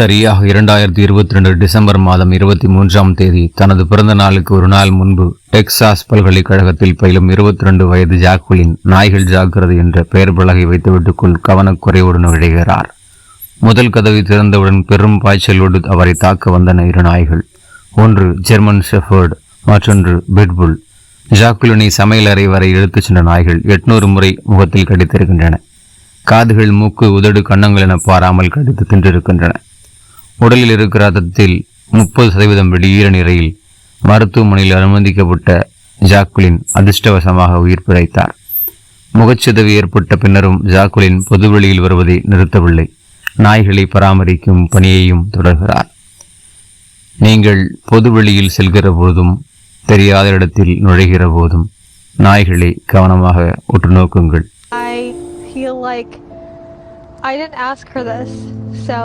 சரியாக இரண்டாயிரத்தி இருபத்தி ரெண்டு டிசம்பர் மாதம் இருபத்தி மூன்றாம் தேதி தனது பிறந்த நாளுக்கு ஒரு நாள் முன்பு டெக்சாஸ் பல்கலைக்கழகத்தில் பயிலும் இருபத்தி ரெண்டு வயது ஜாக்குலின் நாய்கள் ஜாக்கிரதை என்ற பெயர் பலகை வைத்துவிட்டுக்குள் கவனக்குறைவுடன் விழைகிறார் முதல் கதவை திறந்தவுடன் பெரும் பாய்ச்சலோடு அவரை தாக்க வந்தன இரு நாய்கள். ஒன்று ஜெர்மன் ஷெஃபர்டு மற்றொன்று பிட்புல். ஜாக்குலினை சமையலறை வரை இழுத்துச் சென்ற நாய்கள் எட்நூறு முறை முகத்தில் கடித்திருக்கின்றன. காதுகள் மூக்கு உதடு கன்னங்கள் என பாராமல் கடித்து தின்றிருக்கின்றன. உடலில் இருக்கிற ரத்தத்தில் முப்பது சதவீதம் வெளியேற நிலையில் மருத்துவமனையில் அனுமதிக்கப்பட்ட ஜாக்குலின் அதிர்ஷ்டவசமாக உயிர் பிழைத்தார். முகச்சிதவு ஏற்பட்ட பின்னரும் ஜாக்குலின் பொதுவெளியில் வருவதை நிறுத்தவில்லை. நாய்களை பராமரிக்கும் பணியையும் தொடர்கிறார். நீங்கள் பொதுவெளியில் செல்கிற போதும் தெரியாத இடத்தில் நுழைகிற போதும் நாய்களை கவனமாக உற்று நோக்குங்கள். I feel like I didn't ask for this, so